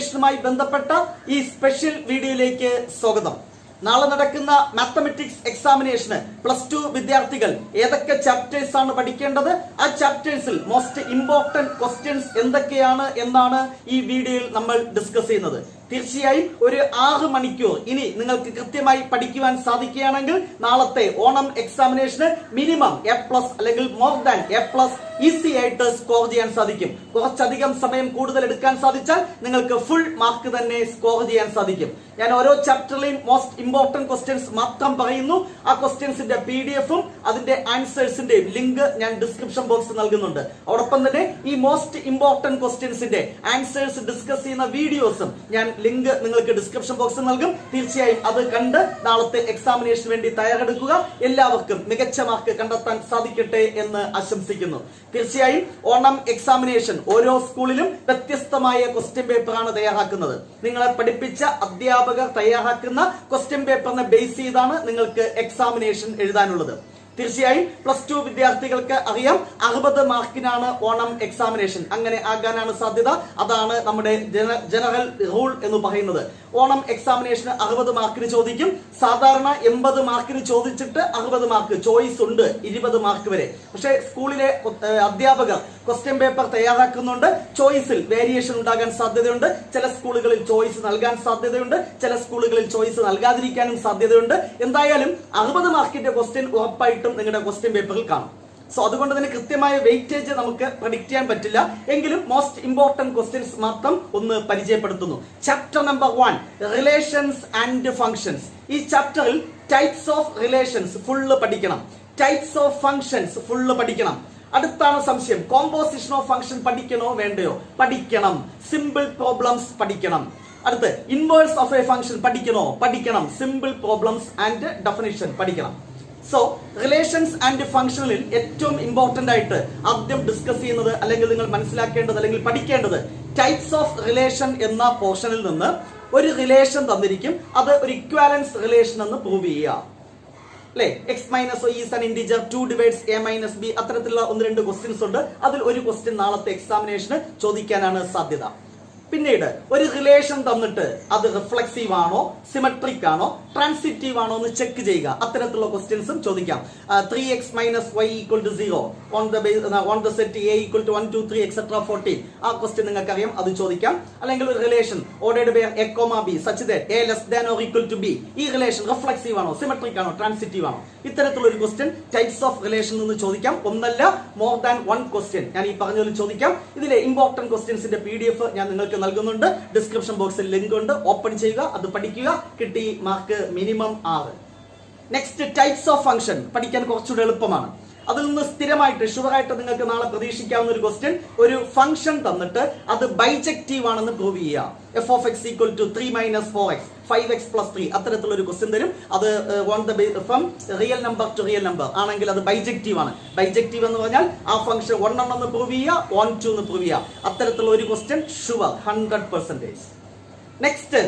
ഓണം ബന്ധപ്പെട്ട ഈ സ്പെഷ്യൽ വീഡിയോയിലേക്ക് സ്വാഗതം. നാളെ നടക്കുന്ന മാത്തമെറ്റിക്സ് എക്സാമിനേഷന് പ്ലസ് ടു വിദ്യാർത്ഥികൾ ഏതൊക്കെ ചാപ്റ്റേഴ്സ് ആണ് പഠിക്കേണ്ടത്? ആ ചാപ്റ്റേഴ്സിൽ മോസ്റ്റ് ഇമ്പോർട്ടന്റ് ക്വസ്റ്റ്യൻസ് എന്തൊക്കെയാണ് എന്നാണ് ഈ വീഡിയോയിൽ നമ്മൾ ഡിസ്കസ് ചെയ്യുന്നത്. തീർച്ചയായും ഒരു ആറ് മണിക്കൂർ ഇനി നിങ്ങൾക്ക് കൃത്യമായി പഠിക്കുവാൻ സാധിക്കുകയാണെങ്കിൽ നാളത്തെ ഓണം എക്സാമിനേഷന് മിനിമം എ പ്ലസ് അല്ലെങ്കിൽ more than A plus easy ആയിട്ട് സ്കോർ ചെയ്യാൻ സാധിക്കും. കുറച്ചധികം സമയം കൂടുതൽ എടുക്കാൻ സാധിച്ചാൽ നിങ്ങൾക്ക് ഫുൾ മാർക്ക് തന്നെ സ്കോർ ചെയ്യാൻ സാധിക്കും. ഞാൻ ഓരോ ചാപ്റ്ററിലെയും മോസ്റ്റ് ഇമ്പോർട്ടന്റ് ക്വസ്റ്റ്യൻസ് മാത്രം പറയുന്നു. ആ ക്വസ്റ്റ്യൻസിന്റെ പി ഡി എഫും അതിന്റെ ആൻസേഴ്സിന്റെയും ലിങ്ക് ഞാൻ ഡിസ്ക്രിപ്ഷൻ ബോക്സ് നൽകുന്നുണ്ട്. അതോടൊപ്പം തന്നെ ഈ മോസ്റ്റ് ഇമ്പോർട്ടന്റ് ക്വസ്റ്റ്യൻസിന്റെ ആൻസേഴ്സ് ഡിസ്കസ് ചെയ്യുന്ന വീഡിയോസും ഞാൻ ലിങ്ക് നിങ്ങൾക്ക് ഡിസ്ക്രിപ്ഷൻ ബോക്സിൽ നൽകും. തീർച്ചയായും അത് കണ്ട് നാളത്തെ എക്സാമിനേഷന് വേണ്ടി തയ്യാറെടുക്കുക. എല്ലാവർക്കും മികച്ച മാർക്ക് കണ്ടെത്താൻ സാധിക്കട്ടെ എന്ന് ആശംസിക്കുന്നു. തീർച്ചയായും ഓണം എക്സാമിനേഷൻ ഓരോ സ്കൂളിലും വ്യത്യസ്തമായ ക്വസ്റ്റ്യൻ പേപ്പറാണ് തയ്യാറാക്കുന്നത്. നിങ്ങളെ പഠിപ്പിച്ച അധ്യാപകർ തയ്യാറാക്കുന്ന ക്വസ്റ്റ്യൻ പേപ്പറിനെ ബേസ് ചെയ്താണ് നിങ്ങൾക്ക് എക്സാമിനേഷൻ എഴുതാനുള്ളത്. തീർച്ചയായും പ്ലസ് ടു വിദ്യാർത്ഥികൾക്ക് അറിയാം. അറുപത് മാർക്കിനാണ് ഓണം എക്സാമിനേഷൻ അങ്ങനെ ആകാനാണ് സാധ്യത. അതാണ് നമ്മുടെ ജനറൽ റൂൾ എന്ന് പറയുന്നത്. ഓണം എക്സാമിനേഷന് അറുപത് മാർക്കിന് ചോദിക്കും. സാധാരണ എൺപത് മാർക്കിന് ചോദിച്ചിട്ട് അറുപത് മാർക്ക്. ചോയ്സ് ഉണ്ട് ഇരുപത് മാർക്ക് വരെ. പക്ഷേ സ്കൂളിലെ അധ്യാപകർ ക്വസ്റ്റ്യൻ പേപ്പർ തയ്യാറാക്കുന്നുണ്ട്. ചോയ്സിൽ വേരിയേഷൻ ഉണ്ടാകാൻ സാധ്യതയുണ്ട്. ചില സ്കൂളുകളിൽ ചോയ്സ് നൽകാൻ സാധ്യതയുണ്ട്. ചില സ്കൂളുകളിൽ ചോയ്സ് നൽകാതിരിക്കാനും സാധ്യതയുണ്ട്. എന്തായാലും അറുപത് മാർക്കിന്റെ ക്വസ്റ്റ്യൻ ഉറപ്പായിട്ടും നിങ്ങളുടെ ക്വസ്റ്റ്യൻ പേപ്പറിൽ കാണും. സോ അതുകൊണ്ട് തന്നെ കൃത്യമായ വെയിറ്റേജ് നമുക്ക് പ്രഡിക്റ്റ് ചെയ്യാൻ പറ്റില്ല. എങ്കിലും മോസ്റ്റ് ഇമ്പോർട്ടന്റ് ക്വസ്റ്റ്യൻസ് മാത്രം ഒന്ന് പരിചയപ്പെടുത്തുന്നു. Chapter number one relations and functions ഈ ചാപ്റ്ററിൽ ടൈപ്സ് ഓഫ് റിലേഷൻസ് ഫുള്ള് പഠിക്കണം. ടൈപ്സ് ഓഫ് ഫങ്ഷൻസ് ഫുള്ള് പഠിക്കണം. അടുത്താണ് സംശയം. കോമ്പോസിഷൻ ഓഫ് ഫംഗ്ഷൻ പഠിക്കണോ വേണ്ടയോ? പഠിക്കണം. സിമ്പിൾ പ്രോബ്ലംസ് പഠിക്കണം. അടുത്ത് ഇൻവേഴ്സ് ഓഫ് എ ഫംഗ്ഷൻ പഠിക്കണോ? പഠിക്കണം. സിമ്പിൾ പ്രോബ്ലംസ് ആൻഡ് ഡെഫിനിഷൻ പഠിക്കണം. സോ റിലേഷൻസ് ആൻഡ് ഫംഗ്ഷനിൽ ഏറ്റവും ഇമ്പോർട്ടന്റ് ആയിട്ട് ആദ്യം ഡിസ്കസ് ചെയ്യുന്നത് അല്ലെങ്കിൽ നിങ്ങൾ മനസ്സിലാക്കേണ്ടത് അല്ലെങ്കിൽ പഠിക്കേണ്ടത് ടൈപ്സ് ഓഫ് റിലേഷൻ എന്ന പോർഷനിൽ നിന്ന് ഒരു റിലേഷൻ തന്നിരിക്കും. അത് ഒരു ഇക്വാലൻസ് റിലേഷൻ എന്ന് പ്രൂവ് ചെയ്യുക. അല്ലെ? X minus is an integer two divides a minus b അത്തരത്തിലുള്ള ഒന്ന് രണ്ട് ക്വസ്റ്റ്യൻസ് ഉണ്ട്. അതിൽ ഒരു ക്വസ്റ്റ്യൻ നാളത്തെ എക്സാമിനേഷന് ചോദിക്കാനാണ് സാധ്യത. പിന്നീട് ഒരു റിലേഷൻ തന്നിട്ട് അത് റിഫ്ലക്സീവ് ആണോ സിമെട്രിക് ആണോ ട്രാൻസിറ്റീവ് ആണോ എന്ന് ചെക്ക് ചെയ്യുക. അത്തരത്തിലുള്ള ക്വസ്റ്റ്യൻസും ചോദിക്കാം. Three x minus y equal to zero on the on the set A equal to one two three etcetera fourteen ആ ക്വസ്റ്റ്യൻ നിങ്ങൾക്ക് അറിയാം അത് ചോദിക്കാം. അല്ലെങ്കിൽ ഒരു relation ordered by A comma B such that A less than or equal to B ഈ relation reflexive ആണോ symmetric ആണോ ട്രാൻസിറ്റീവ് ആണോ? ഇത്തരത്തിലുള്ള ഒരു ക്വസ്റ്റ്യൻ ടൈപ്സ് ഓഫ് റിലേഷൻ എന്ന് ചോദിക്കാം. ഒന്നല്ല മോർ ദാൻ വൺ ക്വസ്റ്റ്യൻ ഞാൻ ഈ പറഞ്ഞതിൽ ചോദിക്കാം. ഇതിലെ ഇമ്പോർട്ടന്റ് ക്വസ്റ്റ്യൻസിന്റെ പി ഡി എഫ് ഞാൻ നിങ്ങൾക്ക് നൽകുന്നുണ്ട്. ഡിസ്ക്രിപ്ഷൻ ബോക്സിൽ ലിങ്ക് ഉണ്ട്. ഓപ്പൺ ചെയ്യുക അത് പഠിക്കുക. കിട്ടി മാർക്ക് മിനിമം ആറ്. നെക്സ്റ്റ് ടൈപ്സ് ഓഫ് ഫംഗ്ഷൻ പഠിക്കാൻ കുറച്ചുകൂടെ എളുപ്പമാണ്. അതിൽ നിന്ന് സ്ഥിരമായിട്ട് ഷുവറായിട്ട് നിങ്ങൾക്ക് നാളെ പ്രതീക്ഷിക്കാവുന്ന ഒരു ക്വസ്റ്റ്യൻ ഒരു ഫംഗ്ഷൻ തന്നിട്ട് അത് ബൈജക്റ്റീവ് ആണെന്ന് പ്രൂവ് ചെയ്യുക. F of x equal to three minus four x five x plus three അത്തരത്തിലുള്ള ഒരു ക്വസ്റ്റ്യൻ തരും. അത് on the from real number to real number ആണെങ്കിൽ അത് ബൈജക്റ്റീവ് ആണ്. ബൈജക്റ്റീവ് എന്ന് പറഞ്ഞാൽ ആ ഫംഗ്ഷൻ വൺ എന്ന് പ്രൂവ് ചെയ്യുക വൺ ടു എന്ന് പ്രൂവ് ചെയ്യുക. അത്തരത്തിലുള്ള ഒരു question sure hundred percentage next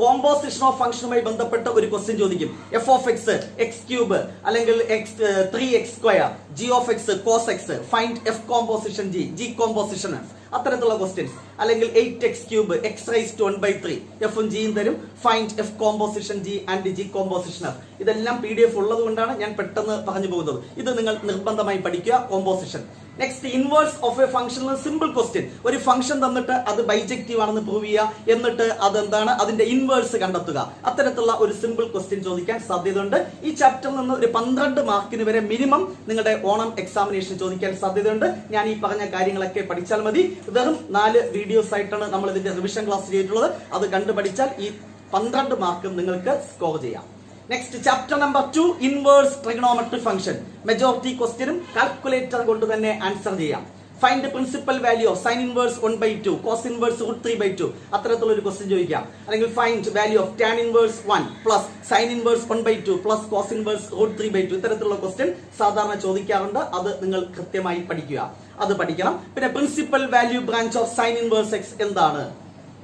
composition of ഫംഗ്ഷനുമായി ബന്ധപ്പെട്ട ഒരു ക്വസ്റ്റ്യൻ ചോദിക്കും. F of x x cube അല്ലെങ്കിൽ x three x square g of x cos x find f composition g g composition f അത്തരത്തിലുള്ള ക്വസ്റ്റ്യൻസ് അല്ലെങ്കിൽ eight x cube x raise to one by three എഫും ജിയും തരും. Find f composition g and g composition f ഇതെല്ലാം P D F ഉള്ളത് കൊണ്ടാണ് ഞാൻ പെട്ടെന്ന് പറഞ്ഞു പോകുന്നത്. ഇത് നിങ്ങൾ നിർബന്ധമായി പഠിക്കുക composition next inverse of a function simple question ഒരു ഫംഗ്ഷൻ തന്നിട്ട് അത് ബൈജക്റ്റീവ് ആണെന്ന് പ്രൂവ് ചെയ്യുക. എന്നിട്ട് അതെന്താണ്? അതിന്റെ ഇൻവേഴ്സ് കണ്ടെത്തുക. അത്തരത്തിലുള്ള ഒരു സിമ്പിൾ ക്വസ്റ്റ്യൻ ചോദിക്കാൻ സാധ്യതയുണ്ട്. ഈ ചാപ്റ്ററിൽ നിന്ന് ഒരു പന്ത്രണ്ട് മാർക്കിന് വരെ മിനിമം നിങ്ങളുടെ ഓണം എക്സാമിനേഷൻ ചോദിക്കാൻ സാധ്യതയുണ്ട്. ഞാൻ ഈ പറഞ്ഞ കാര്യങ്ങളൊക്കെ പഠിച്ചാൽ മതി. വെറും നാല് വീഡിയോസ് ആയിട്ടാണ് നമ്മൾ ഇതിന്റെ റിവിഷൻ ക്ലാസ് ചെയ്തിട്ടുള്ളത്. അത് കണ്ടുപഠിച്ചാൽ ഈ പന്ത്രണ്ട് മാർക്കും നിങ്ങൾക്ക് സ്കോർ ചെയ്യാം. Next chapter number two inverse trigonometry function majority ക്വസ്റ്റ്യനും കാൽക്കുലേറ്റർ കൊണ്ട് തന്നെ ആൻസർ ചെയ്യാം. Find principal value of sine inverse one by two cos inverse root three by two അത്തരത്തിലുള്ള ഒരു ക്വസ്റ്റ്യൻ ചോദിക്കാം. അല്ലെങ്കിൽ find value of tan inverse one plus sine inverse one by two plus cos inverse root three by two ഇത്തരത്തിലുള്ള question സാധാരണ ചോദിക്കാറുണ്ട്. അത് നിങ്ങൾ കൃത്യമായി പഠിക്കുക. അത് പഠിക്കണം. പിന്നെ principal value branch of sine inverse x എന്താണ്?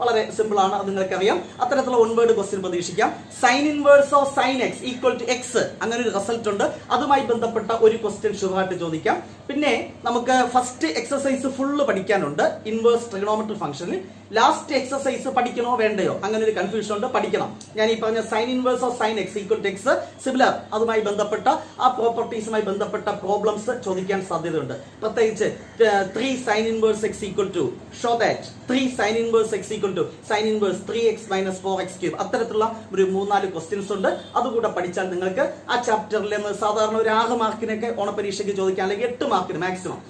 വളരെ സിമ്പിൾ ആണ്. അത് നിങ്ങൾക്കറിയാം. അത്തരത്തിലുള്ള വൺ വേർഡ് ക്വസ്റ്റ്യൻ പ്രതീക്ഷിക്കാം. Sine inverse of sine x equal to x അങ്ങനെ ഒരു റിസൾട്ട് ഉണ്ട്. അതുമായി ബന്ധപ്പെട്ട ഒരു ക്വസ്റ്റ്യൻ ഷുറായിട്ട് ചോദിക്കാം. പിന്നെ നമുക്ക് ഫസ്റ്റ് എക്സസൈസ് ഫുള്ള് പഠിക്കാനുണ്ട്. ഇൻവേഴ്സ് ട്രിഗണോമെട്രി ഫംഗ്ഷനിൽ ലാസ്റ്റ് എക്സസൈസ് പഠിക്കണോ വേണ്ടയോ? അങ്ങനെ ഒരു കൺഫ്യൂഷൻ ഉണ്ട്. പഠിക്കണം. ഞാൻ ഈ പറഞ്ഞ sine inverse of sine x equal to x similar അതുമായി ബന്ധപ്പെട്ട ആ പ്രോപ്പർട്ടീസുമായി ബന്ധപ്പെട്ട പ്രോബ്ലംസ് ചോദിക്കാൻ സാധ്യതയുണ്ട്. പ്രത്യേകിച്ച് three sine inverse x equal to show that three sine inverse x equal to sine inverse three x minus four x cube അത്തരത്തിലുള്ള ഒരു മൂന്നാൽ ക്വസ്റ്റ്യൻസ് ഉണ്ട്. അതുകൂടെ പഠിച്ചാൽ നിങ്ങൾക്ക് ആ ചാപ്റ്ററിൽ സാധാരണ ഒരു ആറ് മാർക്കിനൊക്കെ ഓണപരീക്ഷയ്ക്ക് ചോദിക്കാം. അല്ലെങ്കിൽ എട്ട് മാർക്കിന് മാക്സിമം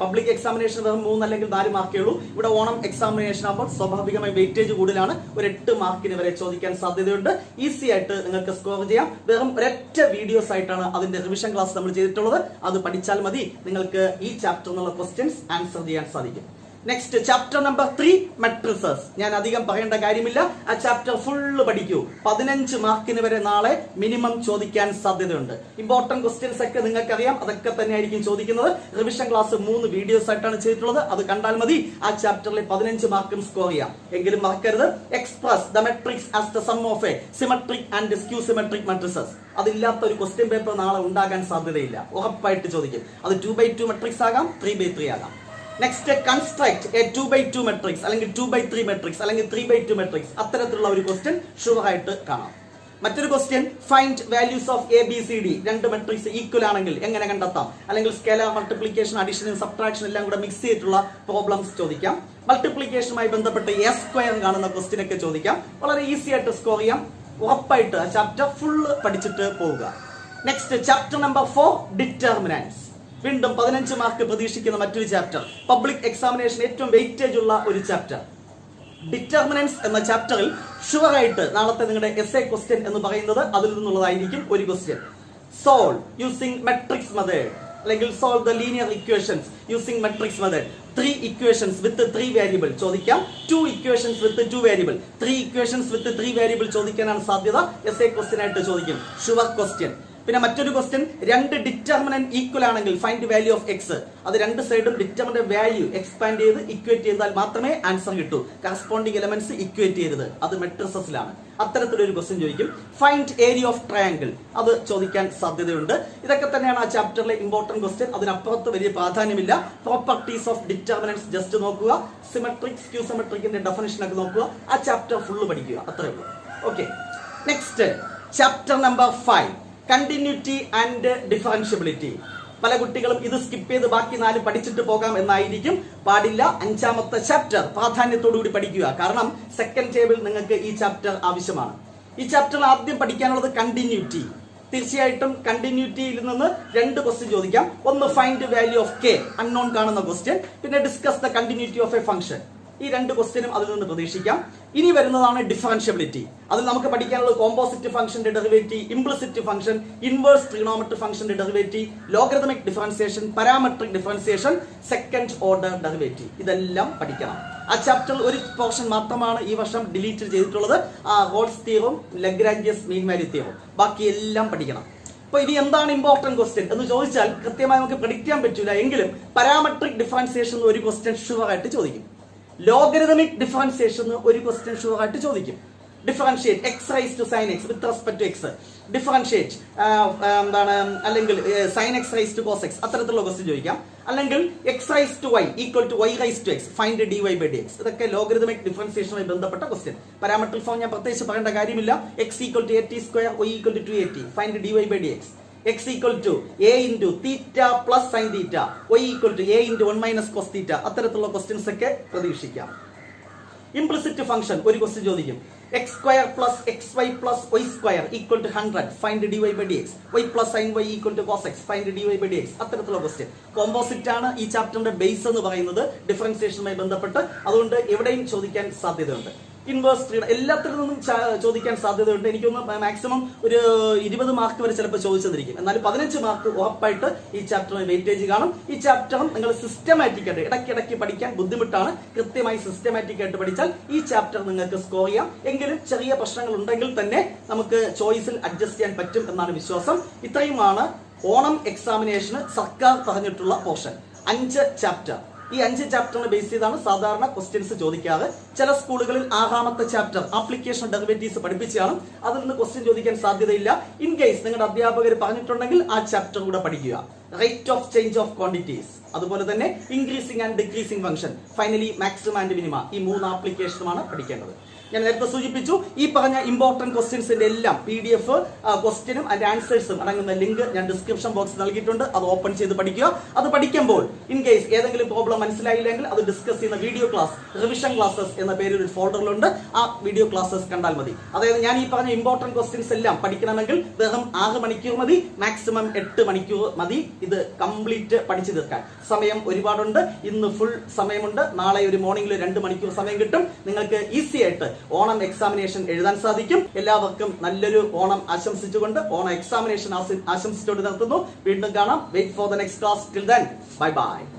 പബ്ലിക് എക്സാമിനേഷൻ വെറും മൂന്ന് അല്ലെങ്കിൽ നാല് മാർക്കേ ഉള്ളൂ. ഇവിടെ ഓണം എക്സാമിനേഷൻ ആകുമ്പോൾ സ്വാഭാവികമായി വെയിറ്റേജ് കൂടുതലാണ്. ഒരു എട്ട് മാർക്കിന് വരെ ചോദിക്കാൻ സാധ്യതയുണ്ട്. ഈസി ആയിട്ട് നിങ്ങൾക്ക് സ്കോർ ചെയ്യാം. വെറും ഒരൊറ്റ വീഡിയോസ് ആയിട്ടാണ് അതിന്റെ റിവിഷൻ ക്ലാസ് നമ്മൾ ചെയ്തിട്ടുള്ളത്. അത് പഠിച്ചാൽ മതി. നിങ്ങൾക്ക് ഈ ചാപ്റ്റർ എന്നുള്ള ക്വസ്റ്റ്യൻസ് ആൻസർ ചെയ്യാൻ സാധിക്കും. Next chapter number three matrices ഞാൻ അധികം പറയേണ്ട കാര്യമില്ല. ആ ചാപ്റ്റർ ഫുള്ള് പഠിക്കൂ. പതിനഞ്ച് മാർക്കിന് വരെ നാളെ മിനിമം ചോദിക്കാൻ സാധ്യതയുണ്ട്. ഇമ്പോർട്ടന്റ് ക്വസ്റ്റ്യൻസ് ഒക്കെ നിങ്ങൾക്ക് അറിയാം അതൊക്കെ തന്നെയായിരിക്കും ചോദിക്കുന്നത്. റിവിഷൻ ക്ലാസ് മൂന്ന് വീഡിയോസ് ആയിട്ടാണ് ചെയ്തിട്ടുള്ളത്. അത് കണ്ടാൽ മതി. ആ ചാപ്റ്ററിലെ പതിനഞ്ച് മാർക്കും സ്കോർ ചെയ്യാം. എങ്കിലും മറക്കരുത്. Express the matrix as the sum of a symmetric and skew symmetric matrices അതില്ലാത്ത ഒരു ക്വസ്റ്റ്യൻ പേപ്പർ നാളെ ഉണ്ടാകാൻ സാധ്യതയില്ല. ഉറപ്പായിട്ട് ചോദിക്കും. അത് ടു ബൈ ടു മെട്രിക്സ് ആകാം ത്രീ ബൈ ത്രീ ആകാം. Next construct a two by two matrix അല്ലെങ്കിൽ ടു ബൈ ത്രീ മെട്രിക്സ് അല്ലെങ്കിൽ ത്രീ ബൈ ടു മെട്രിക്സ് അത്തരത്തിലുള്ള ഒരു ക്വസ്റ്റ്യൻ ഷുവർ ആയിട്ട് കാണാം. മറ്റൊരു question find values of A B C D രണ്ട് മെട്രിക്സ് ഈക്വൽ ആണെങ്കിൽ എങ്ങനെ കണ്ടെത്താം? അല്ലെങ്കിൽ സ്കേലാർ മൾട്ടിപ്ലിക്കേഷൻ അഡീഷൻ സബ്ട്രാക്ഷൻ എല്ലാം കൂടെ മിക്സ് ചെയ്തിട്ടുള്ള പ്രോബ്ലംസ് ചോദിക്കാം. മൾട്ടിപ്ലിക്കേഷനുമായി ബന്ധപ്പെട്ട് എ സ്ക്വയർ കാണുന്ന ക്വസ്റ്റ്യൻ ഒക്കെ ചോദിക്കാം. വളരെ ഈസി ആയിട്ട് സ്കോർ ചെയ്യാം. ഉറപ്പായിട്ട് ആ ചാപ്റ്റർ ഫുള്ള് പഠിച്ചിട്ട് പോവുക. Next chapter number four determinants വീണ്ടും പതിനഞ്ച് മാർക്ക് പ്രതീക്ഷിക്കുന്ന മറ്റൊരു ചാപ്റ്റർ പബ്ലിക് എക്സാമിനേഷൻ ഏറ്റവും വെയിറ്റേജ് ഉള്ള ഒരു ചാപ്റ്റർ ഡിറ്റർമിനൻസ് എന്ന ചാപ്റ്ററിൽ ഷുവർ ആയിട്ട് നാളത്തെ നിങ്ങളുടെ എസ് എ ക്വസ്റ്റ്യൻ എന്ന് പറയുന്നത് അതിൽ നിന്നുള്ളതായിരിക്കും ഒരു question solve using matrix method അല്ലെങ്കിൽ solve the linear equations using matrix method three equations with three variable ചോദിക്കാം. Two equations with two variable three equations with three variable ചോദിക്കാനാണ് സാധ്യത. എസ് എ ക്വസ്റ്റ്യൻ ആയിട്ട് ചോദിക്കും. ഷുവർ ക്വസ്റ്റ്യൻ പിന്നെ മറ്റൊരു question രണ്ട് determinant equal ആണെങ്കിൽ find value of X അത് രണ്ട് സൈഡും ഡിറ്റർമിനന്റ് വാല്യൂ എക്സ്പാൻഡ് ചെയ്ത് ഇക്വേറ്റ് ചെയ്താൽ മാത്രമേ ആൻസർ കിട്ടൂ. കറസ്പോണ്ടിങ് എലമെന്റ്സ് ഇക്വേറ്റ് ചെയ്തത്. അത് മെട്രിസസിലാണ് അത്തരത്തിലൊരു ക്വസ്റ്റ്യൻ ചോദിക്കും. ഫൈൻഡ് ഏരിയ ഓഫ് ട്രയാങ്കിൾ അത് ചോദിക്കാൻ സാധ്യതയുണ്ട്. ഇതൊക്കെ തന്നെയാണ് ആ ചാപ്റ്ററിലെ ഇമ്പോർട്ടന്റ് ക്വസ്റ്റ്യൻ അതിനപ്പുറത്ത് വലിയ പ്രാധാന്യമില്ല. പ്രോപ്പർട്ടീസ് ഓഫ് ഡിറ്റർമിനൻസ് ജസ്റ്റ് നോക്കുക. സിമെട്രിക് സ്ക്യൂ സിമെട്രിക്കിന്റെ ഡെഫിനേഷൻ ഒക്കെ നോക്കുക. ആ ചാപ്റ്റർ ഫുള്ള് പഠിക്കുക. അത്രേ ഉള്ളൂ. Okay next chapter number five continuity and differentiability പല കുട്ടികളും ഇത് സ്കിപ്പ് ചെയ്ത് ബാക്കി നാല് പഠിച്ചിട്ട് പോകാം എന്നായിരിക്കും പാടില്ല അഞ്ചാമത്തെ ചാപ്റ്റർ പ്രാധാന്യത്തോടു കൂടി പഠിക്കുക. കാരണം സെക്കൻഡ് ടേബിൾ നിങ്ങൾക്ക് ഈ ചാപ്റ്റർ ആവശ്യമാണ്. ഈ ചാപ്റ്ററിൽ ആദ്യം പഠിക്കാനുള്ളത് കണ്ടിന്യൂറ്റി തീർച്ചയായിട്ടും കണ്ടിന്യൂറ്റിയിൽ നിന്ന് രണ്ട് ക്വസ്റ്റ്യൻ ചോദിക്കാം. ഒന്ന് find value of k unknown കാണുന്ന ക്വസ്റ്റ്യൻ പിന്നെ discuss the continuity of a function ഈ രണ്ട് ക്വസ്റ്റ്യനും അതിൽ നിന്ന് പ്രതീക്ഷിക്കാം. ഇനി വരുന്നതാണ് ഡിഫറൻഷ്യബിലിറ്റി. അതിൽ നമുക്ക് പഠിക്കാനുള്ള കോമ്പോസിറ്റ് ഫംഗ്ഷന്റെ derivative implicit function inverse trigonometric ഫംഗ്ഷന്റെ derivative logarithmic differentiation parametric differentiation second order derivative ഇതെല്ലാം പഠിക്കണം. ആ ചാപ്റ്റർ ഒരു പോർഷൻ മാത്രമാണ് ഈ വർഷം ഡിലീറ്റ് ചെയ്തിട്ടുള്ളത്. ആ റോൾസ് തിയറും ലഗ്രാഞ്ചിയസ് മീൻ വാല്യൂ തിയറും ബാക്കി എല്ലാം പഠിക്കണം. അപ്പൊ ഇനി എന്താണ് ഇമ്പോർട്ടന്റ് ക്വസ്റ്റ്യൻ എന്ന് ചോദിച്ചാൽ കൃത്യമായി നമുക്ക് പ്രഡിക്റ്റ് ചെയ്യാൻ പറ്റില്ല എങ്കിലും പാരാമെട്രിക് ഡിഫറൻസിയേഷൻ ഒരു ക്വസ്റ്റ്യൻ ഷുവർ ആയിട്ട് ചോദിക്കും. ലോഗരിതമിക് ഡിഫറൻസിയേഷൻ ഒരു ക്വസ്റ്റ്യൻ ഷുവർ ആയിട്ട് ചോദിക്കും. Differentiate x raise to sine x with respect to x differentiate എന്താണ് അല്ലെങ്കിൽ sine x raise to cos x അത്തരത്തിലുള്ള ക്വസ്റ്റ്യൻ ചോദിക്കാം. അല്ലെങ്കിൽ x raise to y equal to y raise to x find d y by d x ഇതൊക്കെ logarithmic ഡിഫറൻസിയേഷനുമായി ബന്ധപ്പെട്ട question parametric form ഞാൻ പ്രത്യേകിച്ച് പറയേണ്ട കാര്യമില്ല. X equal to a t square y equal to two a t find d y by d x x equal to a into theta plus sine theta y equal to a into one minus cos theta അത്തരത്തിലുള്ള questions ഒക്കെ പ്രതീക്ഷിക്കാം. Implicit function ഒരു question ചോദിക്കും. X square plus x y plus y square equal to hundred find d y by d x y plus sine y equal to cos x find d y by d x അത്തരത്തിലുള്ള question composite ആണ് ഈ ചാപ്റ്ററിന്റെ base എന്ന് പറയുന്നത്. ഡിഫറൻസിയേഷനുമായി ബന്ധപ്പെട്ട്. അതുകൊണ്ട് എവിടെയും ചോദിക്കാൻ സാധ്യതയുണ്ട്. ഇൻവേഴ്സ് എല്ലാത്തിൽ നിന്നും ചോദിക്കാൻ സാധ്യതയുണ്ട്. എനിക്കൊന്ന് മാക്സിമം ഒരു ഇരുപത് മാർക്ക് വരെ ചിലപ്പോൾ ചോദിച്ചെന്നിരിക്കും എന്നാൽ പതിനഞ്ച് മാർക്ക് ഉറപ്പായിട്ട് ഈ ചാപ്റ്ററിന് വെയിറ്റേജ് കാണും. ഈ ചാപ്റ്ററും നിങ്ങൾ സിസ്റ്റമാറ്റിക് ആയിട്ട് ഇടയ്ക്കിടയ്ക്ക് പഠിക്കാൻ ബുദ്ധിമുട്ടാണ്. കൃത്യമായി സിസ്റ്റമാറ്റിക് ആയിട്ട് പഠിച്ചാൽ ഈ ചാപ്റ്റർ നിങ്ങൾക്ക് സ്കോർ ചെയ്യാം. എങ്കിലും ചെറിയ പ്രശ്നങ്ങൾ ഉണ്ടെങ്കിൽ തന്നെ നമുക്ക് ചോയ്സിൽ അഡ്ജസ്റ്റ് ചെയ്യാൻ പറ്റും എന്നാണ് വിശ്വാസം. ഇത്രയുമാണ് ഓണം എക്സാമിനേഷന് സർക്കാർ പറഞ്ഞിട്ടുള്ള പോർഷൻ അഞ്ച് ചാപ്റ്റർ ഈ അഞ്ച് ചാപ്റ്ററിനെ ബേസ് ചെയ്താണ് സാധാരണ ക്വസ്റ്റ്യൻസ് ചോദിക്കാതെ ചില സ്കൂളുകളിൽ ആറാമത്തെ ചാപ്റ്റർ ആപ്ലിക്കേഷൻ ഡെറിവേറ്റീവ്സ് പഠിപ്പിച്ചാണ് അതിൽ നിന്ന് ക്വസ്റ്റ്യൻ ചോദിക്കാൻ സാധ്യതയില്ല. ഇൻ കേസ് നിങ്ങളുടെ അധ്യാപകർ പറഞ്ഞിട്ടുണ്ടെങ്കിൽ ആ ചാപ്റ്റർ കൂടെ പഠിക്കുക. Rate of change of quantities അതുപോലെ തന്നെ increasing and decreasing function finally maximum and minima ഈ മൂന്ന് ആപ്ലിക്കേഷനുമാണ് പഠിക്കേണ്ടത്. ഞാൻ നേരത്തെ സൂചിപ്പിച്ചു ഈ പറഞ്ഞ ഇമ്പോർട്ടന്റ് ക്വസ്റ്റ്യൻസിന്റെ എല്ലാം പി ഡി എഫ് ക്വസ്റ്റ്യനും അതിന്റെ ആൻസേഴ്സും അടങ്ങുന്ന ലിങ്ക് ഞാൻ ഡിസ്ക്രിപ്ഷൻ ബോക്സ് നൽകിയിട്ടുണ്ട്. അത് ഓപ്പൺ ചെയ്ത് പഠിക്കുക. അത് പഠിക്കുമ്പോൾ ഇൻ കേസ് ഏതെങ്കിലും പ്രോബ്ലം മനസ്സിലായില്ലെങ്കിൽ അത് ഡിസ്കസ് ചെയ്യുന്ന വീഡിയോ ക്ലാസ് റിവിഷൻ ക്ലാസ്സസ് എന്ന പേരിൽ ഒരു ഫോൾഡറിലുണ്ട് ആ വീഡിയോ ക്ലാസ്സസ് കണ്ടാൽ മതി. അതായത് ഞാൻ ഈ പറഞ്ഞ ഇമ്പോർട്ടന്റ് ക്വസ്റ്റ്യൻസ് എല്ലാം പഠിക്കണമെങ്കിൽ വെറും ആറ് മണിക്കൂർ മതി. മാക്സിമം എട്ട് മണിക്കൂർ മതി. ഇത് കംപ്ലീറ്റ് പഠിച്ചു തീർക്കാൻ. സമയം ഒരുപാടുണ്ട്. ഇന്ന് ഫുൾ സമയമുണ്ട്. നാളെ ഒരു മോർണിംഗിൽ രണ്ട് മണിക്കൂർ സമയം കിട്ടും. നിങ്ങൾക്ക് ഈസി ആയിട്ട് ഓണം എക്സാമിനേഷൻ എഴുതാൻ സാധിക്കും. എല്ലാവർക്കും നല്ലൊരു ഓണം ആശംസിച്ചുകൊണ്ട് ഓണം എക്സാമിനേഷൻ ആശംസിച്ചുകൊണ്ട് നിർത്തുന്നു. വീണ്ടും കാണാം. Wait for the next class till then bye bye